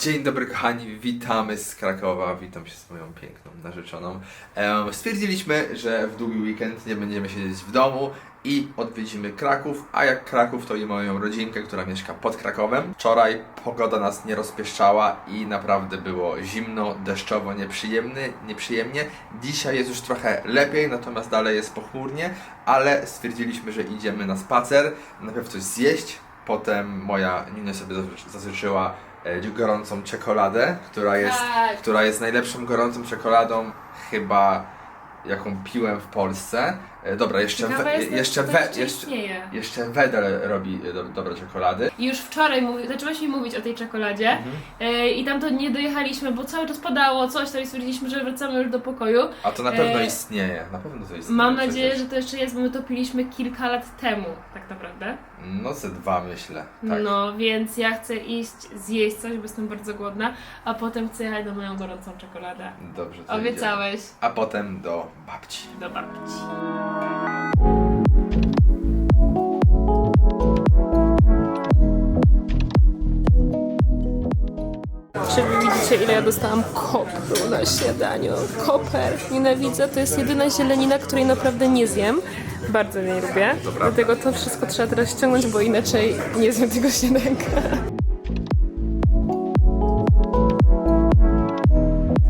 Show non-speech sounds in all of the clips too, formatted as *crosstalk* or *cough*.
Dzień dobry kochani, witamy z Krakowa, witam się z moją piękną narzeczoną. Em, stwierdziliśmy, że w długi weekend nie będziemy siedzieć w domu i odwiedzimy Kraków, a jak Kraków to i moją rodzinkę, która mieszka pod Krakowem. Wczoraj pogoda nas nie rozpieszczała i naprawdę było zimno, deszczowo, nieprzyjemny, nieprzyjemnie. Dzisiaj jest już trochę lepiej, natomiast dalej jest pochmurnie, ale stwierdziliśmy, że idziemy na spacer, najpierw coś zjeść, Potem moja Nina sobie zaży- zażyczyła gorącą czekoladę, która jest, Tak. która jest najlepszą gorącą czekoladą chyba jaką piłem w Polsce. E, Dobra, jeszcze, Ciekawa we, jeszcze, we, jeszcze, istnieje. jeszcze Wedel robi e, do, dobre czekolady. I już wczoraj mówi, zaczęłaś mi mówić o tej czekoladzie Mhm. e, i tam to nie dojechaliśmy, bo cały czas padało coś, to i stwierdziliśmy, że wracamy już do pokoju. A to na pewno E, istnieje, na pewno to istnieje. Mam przecież. nadzieję, że to jeszcze jest, bo my to piliśmy kilka lat temu, tak naprawdę. No ze dwa myślę, tak. No, więc ja chcę iść zjeść coś, bo jestem bardzo głodna, a potem chcę jechać do moją gorącą czekoladę. Dobrze to Obiecałeś idzie. A potem do babci. do babci. Czy wy widzicie, ile ja dostałam kopru na śniadaniu? Koper. Nienawidzę. To jest jedyna zielenina, której naprawdę nie zjem. Bardzo nie lubię. Dlatego to wszystko trzeba teraz ściągnąć, bo inaczej nie zjem tego śniadanka.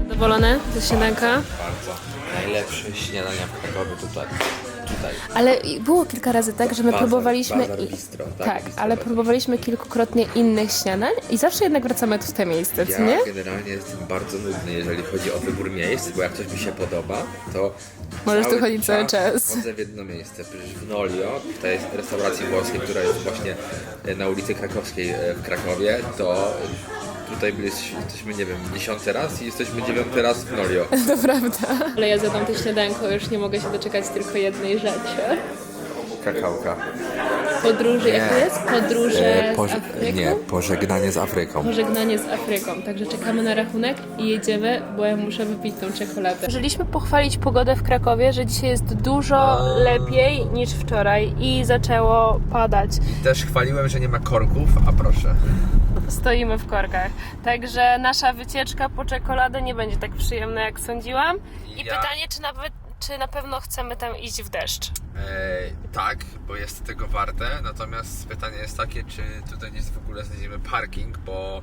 Zadowolone ze śniadanka? Najlepsze śniadania w Krakowie tutaj. Tutaj. Ale było kilka razy tak, że my Bazar- próbowaliśmy. bazar i- bistro, tak? tak, Bistro ale bazar. próbowaliśmy kilkukrotnie innych śniadań i zawsze jednak wracamy tu w te miejsce, co nie? Ja generalnie jestem bardzo nudny, jeżeli chodzi o wybór miejsc, bo jak coś mi się podoba, to Możesz tu chodzić cały czas. Chodzę w jedno miejsce. Przecież w Nolio, w tej restauracji włoskiej, która jest właśnie e, na ulicy Krakowskiej e, w Krakowie, to tutaj byliśmy, jesteśmy, nie wiem, dziesiąty raz i jesteśmy dziewiąty raz w Nolio. *laughs* To prawda. Ale ja zjadłam to śniadanko, już nie mogę się doczekać tylko jednej rzeczy. Kakałka. Podróży, jak to jest? Podróże E, z Afryką? nie, pożegnanie z Afryką. Pożegnanie z Afryką. Także czekamy na rachunek i jedziemy, bo ja muszę wypić tą czekoladę. Żyliśmy pochwalić pogodę w Krakowie, że dzisiaj jest dużo lepiej niż wczoraj i zaczęło padać. Też chwaliłem, że nie ma korków, a proszę. Stoimy w korkach. Także nasza wycieczka po czekoladę nie będzie tak przyjemna, jak sądziłam. I Ja- pytanie, czy, nawet, czy na pewno chcemy tam iść w deszcz? E, tak, bo jest tego warte. Natomiast pytanie jest takie, czy tutaj gdzieś w ogóle znajdziemy parking, bo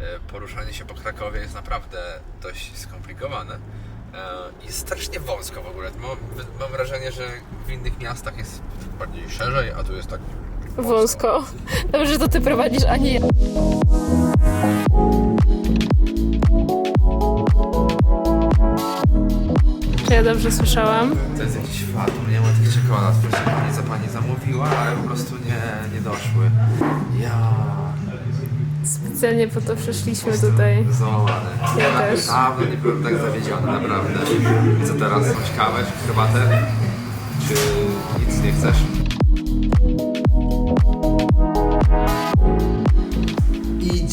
e, poruszanie się po Krakowie jest naprawdę dość skomplikowane. E, jest strasznie wąsko w ogóle. Mam, mam wrażenie, że w innych miastach jest bardziej szerzej, a tu jest tak Wąsko. Dobrze, że to ty prowadzisz, a nie ja. Czy ja dobrze słyszałam? To jest jakiś fat, nie ma tych czekolad, proszę pani, co pani zamówiła, ale po prostu nie, nie doszły. Ja... Specjalnie po to przyszliśmy tutaj. Załamany. Ja też. Dawno nie byłem tak zawiedziony, naprawdę. I co teraz? Coś kawę, herbatę? Czy nic nie chcesz?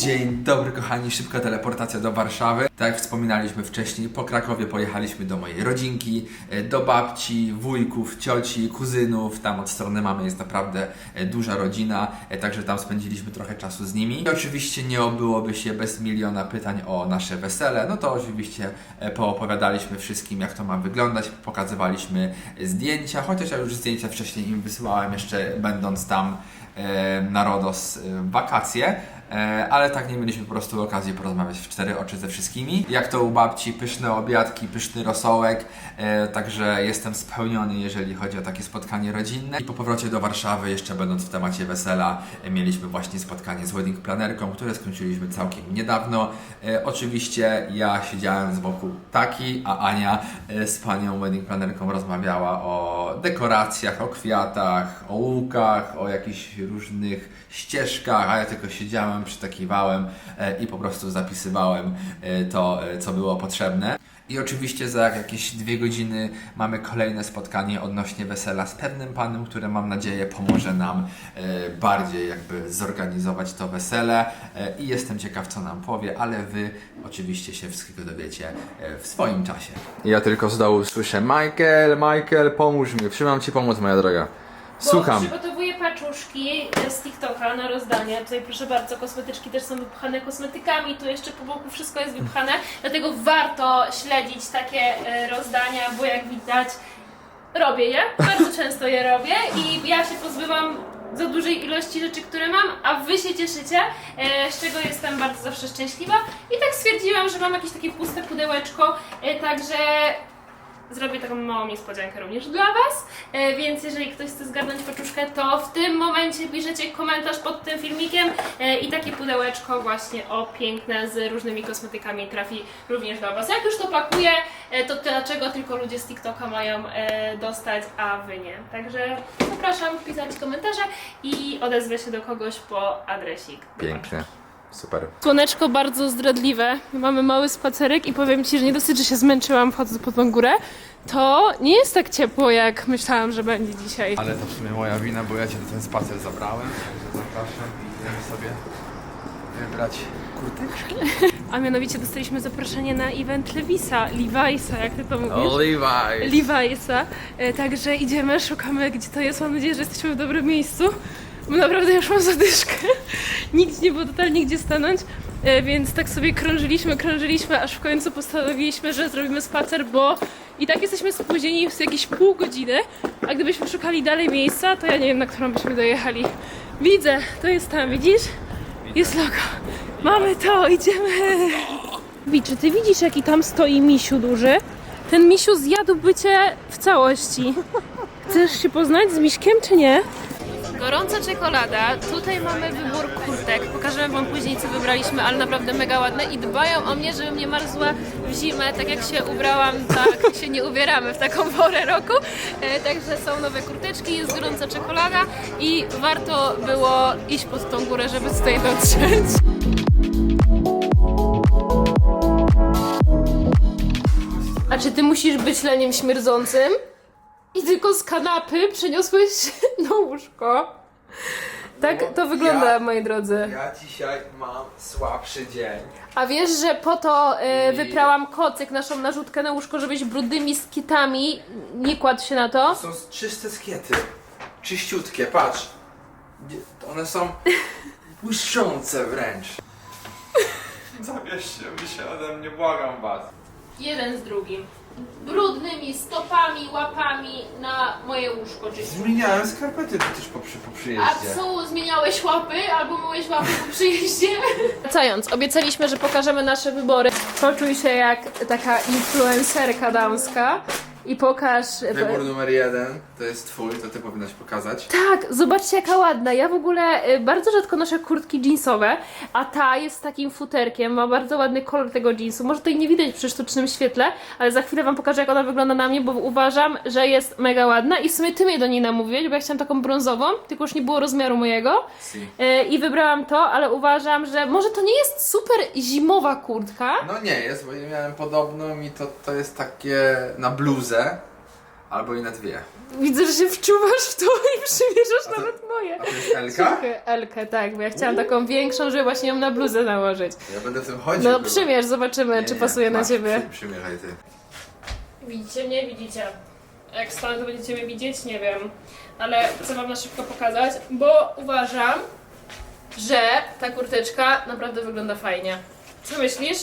Dzień dobry kochani, szybka teleportacja do Warszawy. Tak jak wspominaliśmy wcześniej, po Krakowie pojechaliśmy do mojej rodzinki, e, do babci, wujków, cioci, kuzynów. Tam od strony mamy jest naprawdę e, duża rodzina, e, także tam spędziliśmy trochę czasu z nimi. I oczywiście nie obyłoby się bez miliona pytań o nasze wesele. No to oczywiście poopowiadaliśmy wszystkim, jak to ma wyglądać, pokazywaliśmy zdjęcia, chociaż ja już zdjęcia wcześniej im wysyłałem, jeszcze będąc tam na Rodos wakacje. E, ale tak nie mieliśmy po prostu okazji porozmawiać w cztery oczy ze wszystkimi. Jak to u babci, pyszne obiadki, pyszny rosołek, e, także jestem spełniony, jeżeli chodzi o takie spotkanie rodzinne. I po powrocie do Warszawy, jeszcze będąc w temacie wesela, e, mieliśmy właśnie spotkanie z wedding planerką, które skończyliśmy całkiem niedawno. Oczywiście ja siedziałem z boku taki, a Ania z panią wedding planerką rozmawiała o dekoracjach, o kwiatach, o łukach, o jakichś różnych ścieżkach, a ja tylko siedziałem, przytakiwałem e, i po prostu zapisywałem e, to, e, co było potrzebne. I oczywiście za jakieś dwie godziny mamy kolejne spotkanie odnośnie wesela z pewnym panem, który mam nadzieję pomoże nam bardziej jakby zorganizować to wesele i jestem ciekaw co nam powie, ale wy oczywiście się wszystkiego dowiecie w swoim czasie. Ja tylko z dołu słyszę Michael, Michael pomóż mi, w czym mam ci pomóc moja droga? Słucham. Przygotowuję paczuszki z TikToka na rozdanie. Tutaj proszę bardzo, kosmetyczki też są wypchane kosmetykami, tu jeszcze po boku wszystko jest wypchane, dlatego warto śledzić takie e, rozdania, bo jak widać robię je, bardzo *laughs* często je robię i ja się pozbywam za dużej ilości rzeczy, które mam, a wy się cieszycie, e, z czego jestem bardzo zawsze szczęśliwa. I tak stwierdziłam, że mam jakieś takie puste pudełeczko, e, także zrobię taką małą niespodziankę również dla Was, e, więc jeżeli ktoś chce zgarnąć paczuszkę, to w tym momencie piszecie komentarz pod tym filmikiem e, i takie pudełeczko właśnie o piękne z różnymi kosmetykami trafi również do Was. Jak już to pakuję, e, to dlaczego tylko ludzie z TikToka mają dostać, a Wy nie? Także zapraszam pisać komentarze i odezwę się do kogoś po adresik. Pięknie. Super. Słoneczko bardzo zdradliwe. Mamy mały spacerek i powiem Ci, że nie dosyć, że się zmęczyłam wchodząc po tą górę, to nie jest tak ciepło, jak myślałam, że będzie dzisiaj. Ale to w sumie moja wina, bo ja cię na ten spacer zabrałem, także zapraszam i idziemy sobie wybrać kurteczki. A mianowicie dostaliśmy zaproszenie na event Lewisa, Levi'sa, jak Ty to mówisz. Levi. Levi'sa. E, Także idziemy, szukamy gdzie to jest. Mam nadzieję, że jesteśmy w dobrym miejscu. Bo naprawdę już mam zadyszkę. Nigdzie nie było totalnie gdzie stanąć. E, Więc tak sobie krążyliśmy, krążyliśmy, aż w końcu postanowiliśmy, że zrobimy spacer, bo i tak jesteśmy spóźnieni z jakieś pół godziny. A gdybyśmy szukali dalej miejsca, to ja nie wiem, na którą byśmy dojechali. Widzę, to jest tam, widzisz? Jest logo. Mamy to, idziemy. Wi, czy ty widzisz, jaki tam stoi misiu duży? Ten misiu zjadłby cię w całości. Chcesz się poznać z miśkiem, czy nie? Gorąca czekolada. Tutaj mamy wybór kurtek. Pokażemy wam później, co wybraliśmy, ale naprawdę mega ładne i dbają o mnie, żebym nie marzła w zimę. Tak jak się ubrałam, tak *laughs* się nie ubieramy w taką porę roku. E, także są nowe kurteczki, jest gorąca czekolada i warto było iść pod tą górę, żeby tutaj dotrzeć. A czy ty musisz być leniem śmierdzącym? I tylko z kanapy przeniosłeś się *laughs* na łóżko. Tak No, to wygląda, ja- moi drodzy. Ja dzisiaj mam słabszy dzień. A wiesz, że po to I- wyprałam kocyk, naszą narzutkę na łóżko, żebyś brudnymi skitami nie kładł się na to? Są czyste skiety. Czyściutkie, patrz. One są *laughs* błyszczące wręcz. Zabierzcie mi się ode mnie, błagam was. Jeden z drugim. Brudnymi stopami, łapami na moje łóżko czyściutkie. Zmieniałem skarpety przecież po, przy, po przyjeździe. A co, zmieniałeś łapy albo myłeś łapy po przyjeździe? *laughs* Wracając, obiecaliśmy, że pokażemy nasze wybory. Poczuj się jak taka influencerka damska i pokaż... Wybór numer jeden to jest twój, to ty powinnaś pokazać. Tak, zobaczcie jaka ładna. Ja w ogóle y, bardzo rzadko noszę kurtki jeansowe, a ta jest takim futerkiem, ma bardzo ładny kolor tego jeansu. Może tutaj nie widać przy sztucznym świetle, ale za chwilę wam pokażę jak ona wygląda na mnie, bo uważam, że jest mega ładna i w sumie ty mnie do niej namówiłeś, bo ja chciałam taką brązową, tylko już nie było rozmiaru mojego. Si. Y, I wybrałam to, ale uważam, że może to nie jest super zimowa kurtka. No nie jest, bo ja miałem podobną i to, to jest takie na bluzę. Albo i na dwie. Widzę, że się wczuwasz w to i przymierzasz A to- nawet moje. A to jest Elka? Elkę, tak, bo ja chciałam taką większą, żeby właśnie ją na bluzę nałożyć. Ja będę w tym chodził. No chyba. przymierz, zobaczymy, Nie, czy nie, pasuje na masz, ciebie. Przy, przymierzaj ty. Widzicie mnie? Widzicie. Jak stanę, to będziecie mnie widzieć? Nie wiem. Ale chcę wam na szybko pokazać, bo uważam, że ta kurteczka naprawdę wygląda fajnie. Co myślisz?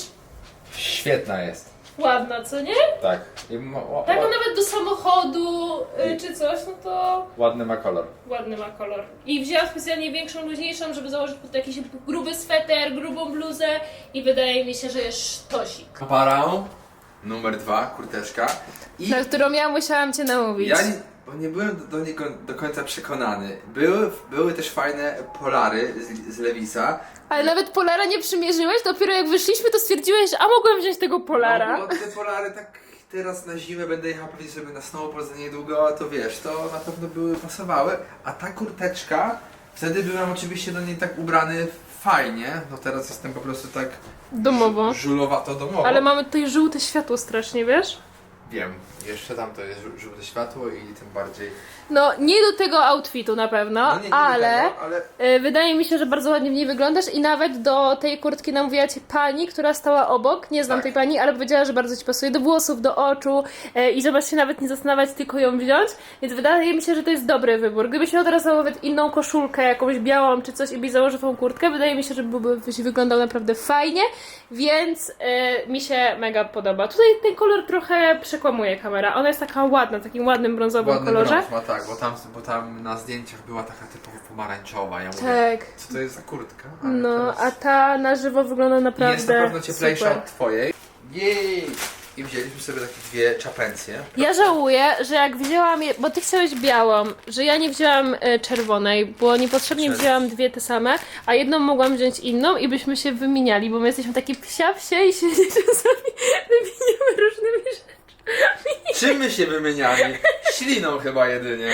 Świetna jest. Ładna, co nie? Tak. I ma, Tak, nawet do samochodu y, czy coś, no to ładny ma kolor. ładny ma kolor. I wzięłam specjalnie większą, luźniejszą, żeby założyć pod jakiś gruby sweter, grubą bluzę i wydaje mi się, że jest sztosik. Parą numer dwa, kurteczka. I Na którą ja musiałam cię namówić. ja nie, bo nie byłem do, niego do końca przekonany. Były, były też fajne polary z, z Lewisa. Ale nawet Polara nie przymierzyłeś, dopiero jak wyszliśmy, to stwierdziłeś, a mogłem wziąć tego Polara. No, bo te polary tak teraz na zimę będę jechał pewnie sobie na snowboard za niedługo, to wiesz, to na pewno były pasowały. A ta kurteczka, wtedy byłem oczywiście do niej tak ubrany fajnie, no teraz jestem po prostu tak Domowo. żulowato domowo. Ale mamy tutaj żółte światło strasznie, wiesz? Wiem, jeszcze tam to jest żół- żółte światło i tym bardziej... No, nie do tego outfitu na pewno, No nie, nie do ale... tego, ale... Y, Wydaje mi się, że bardzo ładnie w niej wyglądasz i nawet do tej kurtki namówiła cię pani, która stała obok. Nie znam Tak. tej pani, ale powiedziała, że bardzo ci pasuje do włosów, do oczu y, i masz się nawet nie zastanawiać, tylko ją wziąć. Więc wydaje mi się, że to jest dobry wybór. Gdybyś miał teraz nawet inną koszulkę, jakąś białą czy coś i byś założył tą kurtkę, wydaje mi się, że byłbyś wyglądał naprawdę fajnie, więc y, mi się mega podoba. Tutaj ten kolor trochę przekłamuje kamera. Ona jest taka ładna, w takim ładnym brązowym Ładny kolorze. brąz ma, tak, bo tam, bo tam na zdjęciach była taka typowo pomarańczowa. Ja mówię, Tak. co to jest za kurtka? Ale No, teraz... a ta na żywo wygląda naprawdę jest na pewno cieplejsza super. od twojej. Jej! I wzięliśmy sobie takie dwie czapencje. Ja żałuję, że jak wzięłam je, bo ty chciałeś białą, że ja nie wzięłam e, czerwonej, bo niepotrzebnie Czerw- wzięłam dwie te same, a jedną mogłam wziąć inną i byśmy się wymieniali, bo my jesteśmy takie psia wsie i się *laughs* czasami wymieniamy różnymi rzeczami. Czym my się wymieniali? Śliną chyba jedynie.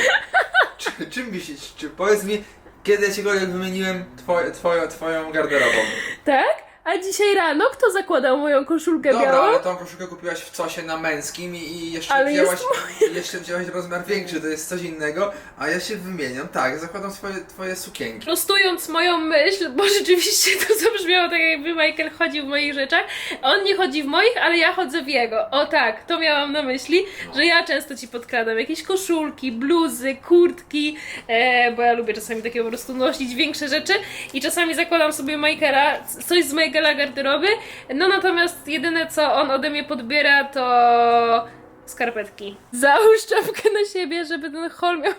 Czy, czym by się, czy, powiedz mi, kiedy ja ciegokolwiek wymieniłem twoje, twoją garderobą? Tak? A dzisiaj rano kto zakładał moją koszulkę Dobra, białą? ale tą koszulkę kupiłaś w cosie na męskim i, i jeszcze Ale wzięłaś, jest jeszcze wzięłaś rozmiar większy, to jest coś innego, a ja się wymieniam, tak, zakładam swoje, twoje sukienki. Prostując moją myśl, bo *laughs* rzeczywiście to zabrzmiało tak jakby Michael chodził w moich rzeczach. On nie chodzi w moich, ale ja chodzę w jego. O tak, to miałam na myśli, że ja często ci podkradam jakieś koszulki, bluzy, kurtki, e, bo ja lubię czasami takie po prostu nosić większe rzeczy i czasami zakładam sobie Michaela, coś z Michaela garderoby, no natomiast jedyne co on ode mnie podbiera to skarpetki. Załóż czapkę na siebie, żeby ten hol miał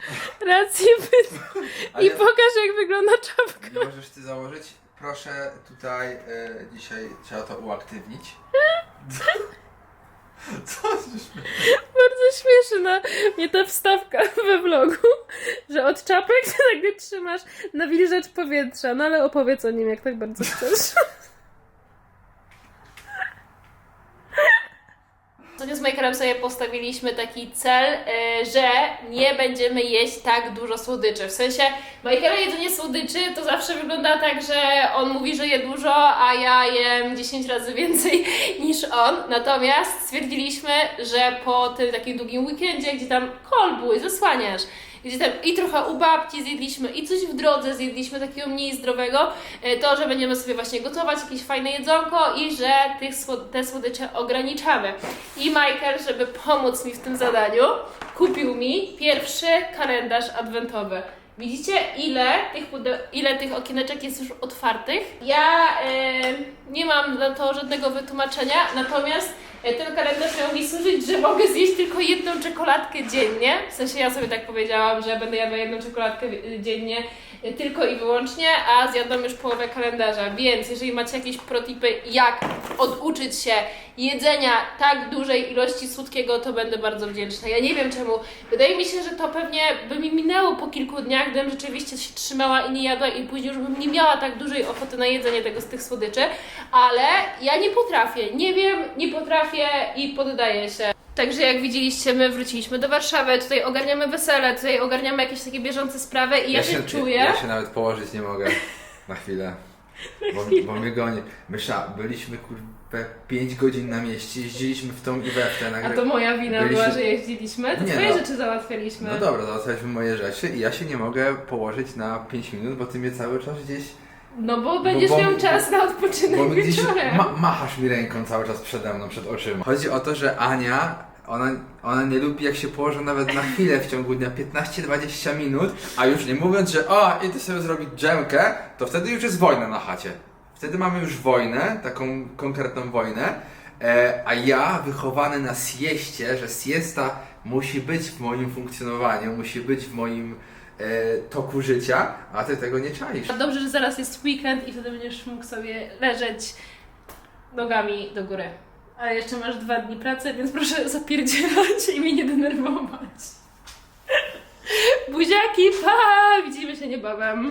*laughs* rację. Ale *laughs* I pokaż jak wygląda czapka. nie możesz ty założyć? Proszę tutaj, e, dzisiaj trzeba to uaktywnić. *laughs* *laughs* Co się Bardzo śmieszna mnie ta wstawka *laughs* we vlogu, że od czapek ty *laughs* nagle trzymasz nawilżacz powietrza. No ale opowiedz o nim jak tak bardzo chcesz. Ostatnio z Makerem sobie postawiliśmy taki cel, y, że nie będziemy jeść tak dużo słodyczy. W sensie, Makera jedzenie słodyczy to zawsze wygląda tak, że on mówi, że je dużo, a ja jem 10 razy *laughs* więcej niż on. Natomiast stwierdziliśmy, że po tym takim długim weekendzie, gdzie tam kol były, gdzie tam i trochę u babci zjedliśmy, i coś w drodze zjedliśmy takiego mniej zdrowego, e, to, że będziemy sobie właśnie gotować jakieś fajne jedzonko i że tych, te słodycze ograniczamy. I Michael, żeby pomóc mi w tym zadaniu, kupił mi pierwszy kalendarz adwentowy. Widzicie, ile tych, ile tych okieneczek jest już otwartych? Ja e, nie mam na to żadnego wytłumaczenia, natomiast ten kalendarz miał mi służyć, że mogę zjeść tylko jedną czekoladkę dziennie. W sensie ja sobie tak powiedziałam, że będę jadła jedną czekoladkę y, dziennie tylko i wyłącznie, a zjadłam już połowę kalendarza. Więc jeżeli macie jakieś protipy, jak oduczyć się jedzenia tak dużej ilości słodkiego, to będę bardzo wdzięczna. Ja nie wiem czemu. Wydaje mi się, że to pewnie by mi minęło po kilku dniach, gdybym rzeczywiście się trzymała i nie jadła i później już bym nie miała tak dużej ochoty na jedzenie tego z tych słodyczy, ale ja nie potrafię. Nie wiem, nie potrafię i poddaję się. Także jak widzieliście, my wróciliśmy do Warszawy, tutaj ogarniamy wesele, tutaj ogarniamy jakieś takie bieżące sprawy i ja, się, czuję... Ja się nawet położyć nie mogę *laughs* na chwilę. Bo, bo mnie goni. Mysza, byliśmy kurwa 5 godzin na mieście, jeździliśmy w tą i we w A nagle. to moja wina Byliśmy- była, że jeździliśmy. To Nie twoje no. rzeczy załatwialiśmy. No dobra, załatwialiśmy moje rzeczy i ja się nie mogę położyć na 5 minut, bo ty mnie cały czas gdzieś. No bo będziesz bo- miał czas na odpoczynek Bo wieczorem. ma, machasz mi ręką cały czas przede mną, przed oczyma. Chodzi o to, że Ania, ona, ona nie lubi jak się położy nawet na chwilę w ciągu dnia 15-20 minut, a już nie mówiąc, że o, idę sobie zrobić dżemkę, to wtedy już jest wojna na chacie. Wtedy mamy już wojnę, taką konkretną wojnę, e, a ja wychowany na sieście, że siesta musi być w moim funkcjonowaniu, musi być w moim toku życia, a ty tego nie czaisz. Dobrze, że zaraz jest weekend i wtedy będziesz mógł sobie leżeć nogami do góry. Ale jeszcze masz dwa dni pracy, więc proszę zapierdzielać i mnie nie denerwować. *laughs* Buziaki, pa! Widzimy się niebawem.